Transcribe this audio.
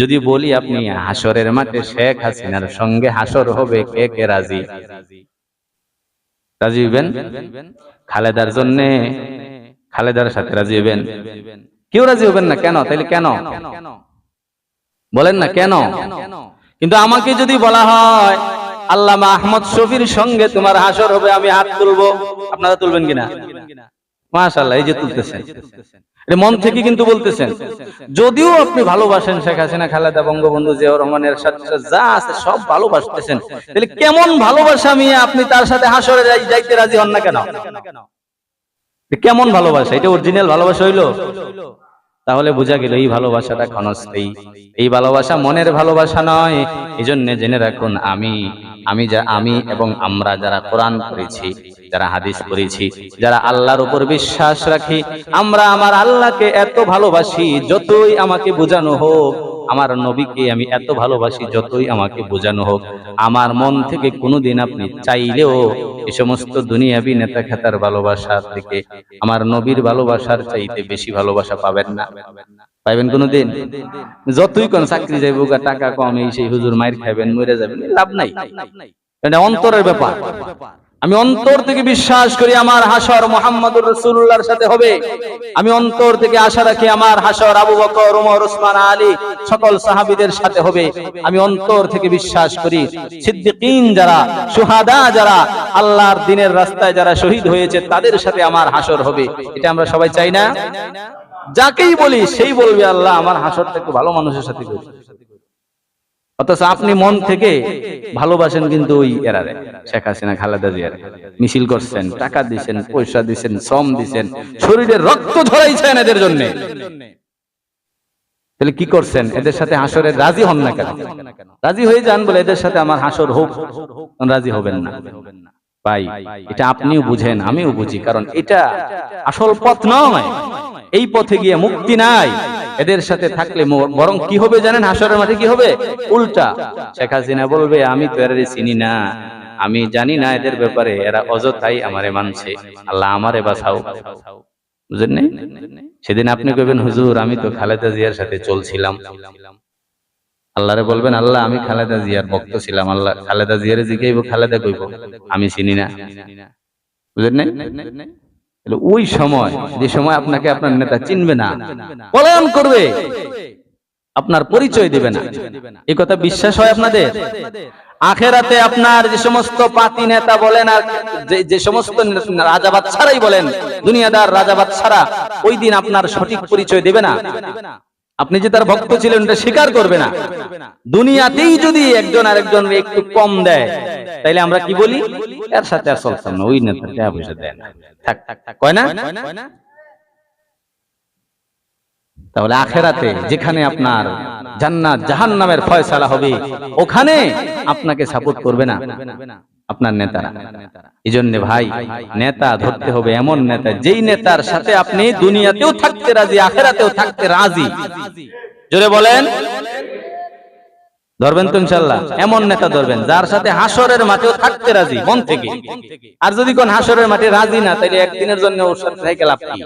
যদি বলি আপনি হাসরের মাঠে শেখ হাসিনার সঙ্গে হাসর হবে, কে কে রাজি? রাজি হইবেন? খালেদার জন্য খালেদার সাথে রাজি হইবেন? কেউ রাজি হবেন না, কেন? তাইলে কেন? বলেন না কেন? কিন্তু আমাকে যদি বলা হয়, আল্লামা আহমদ শফির সঙ্গে তোমার হাসর হবে, আমি হাত তুলবো। আপনারা তুলবেন কিনা? মাশাল্লাহ এই যে তুলতেছেন। এটা মন থেকে কিন্তু বলতেছেন। যদিও আপনি ভালোবাসেন শেখ হাসিনা, খালেদা, বঙ্গবন্ধু জিয়াউর রহমানের সাথে যা আছে সব ভালোবাসতেছেন। তাহলে কেমন ভালোবাসা আমি আপনি তার সাথে হাসরে যাই- যাইতে রাজি হন না কেন? কেমন ভালোবাসা? এটা অরিজিনাল ভালোবাসা হইল? তাহলে বোঝা গেল এই ভালোবাসাটা ক্ষণস্থায়ী। এই ভালোবাসা মনের ভালোবাসা নয় এই জন্য জেনে রাখুন আমি আমি যা আমি এবং আমরা যারা কোরআন পড়েছি যারা হাদিস পড়েছি যারা আল্লাহর উপর বিশ্বাস রাখি আমরা আমার আল্লাহকে এত ভালোবাসি যতই আমাকে বোঝানো হোক আমার নবীকে আমি এত ভালোবাসি যতই আমাকে বোঝানো হোক। আমার মন থেকে কোনোদিন আপনি চাইলেও এই সমস্ত দুনিয়াবি নেতা খেতার ভালোবাসার থেকে আমার নবীর ভালোবাসার চাইতে বেশি ভালোবাসা পাবেন না। পাইবেন কোনোদিন? যতই কোন চাকরি যাইব টাকা কম, এই সেই হুজুর মায়ের খাইবেন মরে যাবেন লাভ নাই। এটা অন্তরের ব্যাপার। আমি অন্তর থেকে বিশ্বাস করি আমার হাসর মোহাম্মদুর রসুল্লাহর সাথে হবে। আমি অন্তর থেকে আশা রাখি আমার হাসর আবু বকর ওমর ওসমান আলী সকল সাহাবিদের সাথে হবে। আমি অন্তর থেকে বিশ্বাস করি, সিদ্দিকিন যারা, সুহাদা যারা, আল্লাহর দিনের রাস্তায় যারা শহীদ হয়েছে, তাদের সাথে আমার হাসর হবে। এটা আমরা সবাই চাই না? যাকেই বলি, সেই বলবে, আল্লাহ, আমার হাসরটা একটু ভালো মানুষের সাথে করি। অথচ আপনি মন থেকে ভালোবাসেন কিন্তু ওই এরারে, শেখ হাসিনা, খালেদা জিয়ার। মিছিল করছেন, টাকা দিছেন, পয়সা দিছেন, শ্রম দিছেন, শরীরে রক্ত ঝরাইছেন এদের জন্য। তাহলে কি করছেন? এদের সাথে হাসরে রাজি হন না কেন? রাজি হয়ে যান বলে এদের সাথে আমার হাসর হোক রাজি হবেন না। ভাই, এটা আপনিও বুঝেন, আমিও বুঝি, কারণ এটা আসল পথ নয়। এই পথে গিয়ে মুক্তি নাই। এদের সাথে থাকলে বরং কি হবে জানেন? হাসরের মাঠে কি হবে? উল্টা। শেখ হাসিনা বলবে, আমি তো এরা চিনি না। আমি জানি না এদের ব্যাপারে। এরা অযথাই আমারে মানছে। আল্লাহ আমারে বাঁচাও। বুঝেন নাই? সেদিন আপনি কইবেন, হুজুর, আমি তো খালেদা জিয়ার সাথে চলছিলাম। আল্লাহরে বলবেন, আল্লাহ, আমি খালেদা জিয়ার ভক্ত ছিলাম। আল্লাহ, খালেদা জিয়ারে জিগাইব, খালেদা কইব। আমি চিনি না। তাহলে ওই সময়, যে সময় আপনাকে আপনার নেতা চিনবে না, পলায়ন করবে, আপনার পরিচয় দিবে না। এই কথা বিশ্বাস হয় আপনাদের? আখেরাতে আপনার যে সমস্ত পাতি নেতা বলেন আর যে সমস্ত রাজাবাদ ছাড়াই বলেন, দুনিয়াদার রাজাবাদ ছাড়া ওই দিন আপনার সঠিক পরিচয় দেবে না। আপনি যে তার ভক্ত ছিলেন স্বীকার করবে না। দুনিয়াতেই যদি একজন আরেকজন একটু কম দেয় তাইলে আমরা কি বলি এর সাথে আর চলতাম না ওই নেতা টাকা পয়সা দেয় না থাক কয় না তাহলে আখেরাতে যেখানে আপনার জান্নাত জাহান্নামের ফয়সালা হবে ওখানে আপনাকে সাপোর্ট করবে না আপনার নেতারা এই জন্য ভাই নেতা ধরতে হবে এমন নেতা যেই নেতার সাথে আপনি দুনিয়াতেও থাকতে রাজি আখেরাতেও থাকতে রাজি জোরে বলেন ধরবেন তো ইনশাল্লাহ এমন নেতা ধরবেন যার সাথে হাসরের মাঠেও থাকতে রাজি মন থেকে। আর যদি কোন হাসরের মাঠে রাজি না তাহলে একদিনের জন্য ওর সাথে সাইকেল আপনি